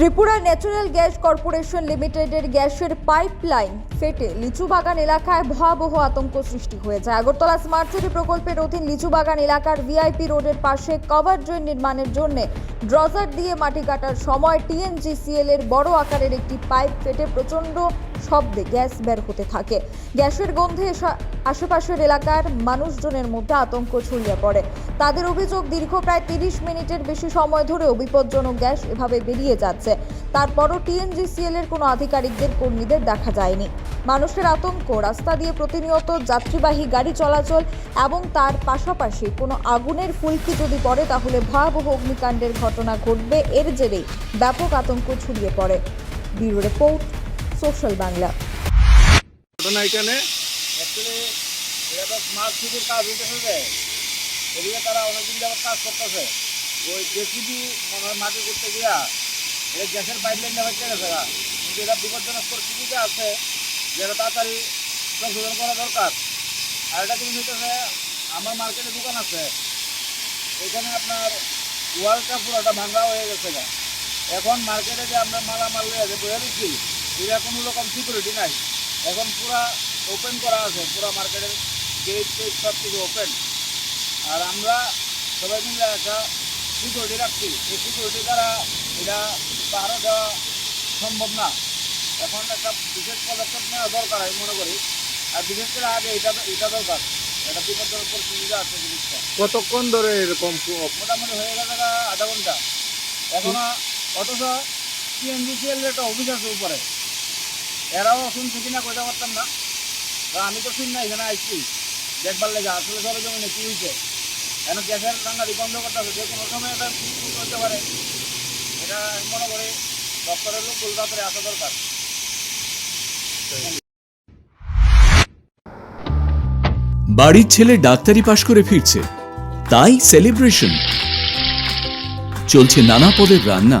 Tripura natural gas corporation লিমিটেডের গ্যাসের pipeline ফেটে লিচু বাগান এলাকায় ভয়াবহ আতঙ্ক সৃষ্টি হয়েছে। আগরতলা স্মার্ট সিটি প্রকল্পের অধীন লিচু বাগান এলাকার ভিআইপি রোডের পাশে কভার ড্রেন নির্মাণের জন্য ড্রজার দিয়ে মাটি কাটার সময় টিএনজিসিএল এর বড় আকারের একটি পাইপ ফেটে প্রচণ্ড শব্দে গ্যাস বের হতে থাকে। গ্যাসের গন্ধে আশেপাশের এলাকার মানুষজনের মধ্যে আতঙ্ক ছড়িয়ে পড়ে। তাদের অভিযোগ, দীর্ঘ প্রায় তিরিশ মিনিটের বেশি সময় ধরেও বিপজ্জনক গ্যাস এভাবে বেরিয়ে যাচ্ছে। তারপরও টিএনজিসিএল এর কোনো আধিকারিকদের, কর্মীদের দেখা যায়নি। মানুষের আতঙ্ক, রাস্তা দিয়ে প্রতিনিয়ত যাত্রীবাহী গাড়ি চলাচল এবং তার পাশাপাশি কোনো আগুনের ফুলকি যদি পড়ে, তাহলে ভয়াবহ অগ্নিকাণ্ডের ঘটনা ঘটবে। এর জেরেই ব্যাপক আতঙ্ক ছড়িয়ে পড়ে। Bureau report social Bangla. ঘটনা এখানে। স্মার্ট সিটির কাজ হইতেছে এদিকে তারা অনেকদিন যাবত কাজ করতেছে। ওই জেসিবি মাটি করতে গিয়া, এই গ্যাসের পাইপ লাইন হচ্ছে গেছে গা। কিন্তু এটা বিপজ্জনক পরিস্থিতিতে আছে যেটা তাড়াতাড়ি সংশোধন করা দরকার। আর একটা জিনিস হইতেছে, আমার মার্কেটে দোকান আছে। এখানে আপনার ওয়ালটা পুরোটা ভাঙা হয়ে গেছে এখন মার্কেটে যে আমরা মালামাল লয়ে যে বয়ে দিচ্ছি এটা কোনো রকম সিকিউরিটি নাই। এখন পুরা ওপেন করা আছে পুরা মার্কেটের গেট টেট সব কিছু ওপেন আর আমরা সবাই মিলে একটা সিকিউরিটি রাখছি। এই সিকিউরিটি দ্বারা এটা পাহারা দেওয়া সম্ভব না। এখন একটা বিশেষ পদক্ষেপ নেওয়া দরকার আমি মনে করি। আর বিশেষ করে আগে এটা এটা দরকার। এটা বিপজ্জনক পরিস্থিতিতে আছে জিনিসটা। কতক্ষণ ধরে এরকম মোটামুটি হয়ে গেছে আধা ঘণ্টা। এখনও অথচ টিএনজিসিএল একটা অফিস আছে উপরে। এরাও শুনছি কিনা কইতে পারতাম না। আমি তো শুন না, এখানে আসছি দেখবার লেগে, আসলে সরে জমিনে কি হয়েছে কেন গ্যাসের রান্নাটি বন্ধ করতে হবে? যে কোনো সময় এটা করতে পারে? এটা মনে করে দপ্তরের লোক কলকাতায় আসা দরকার। বাড়ির ছেলে ডাক্তারি পাশ করে ফিরছে। তাই সেলিব্রেশন চলছে নানা পদের রান্না।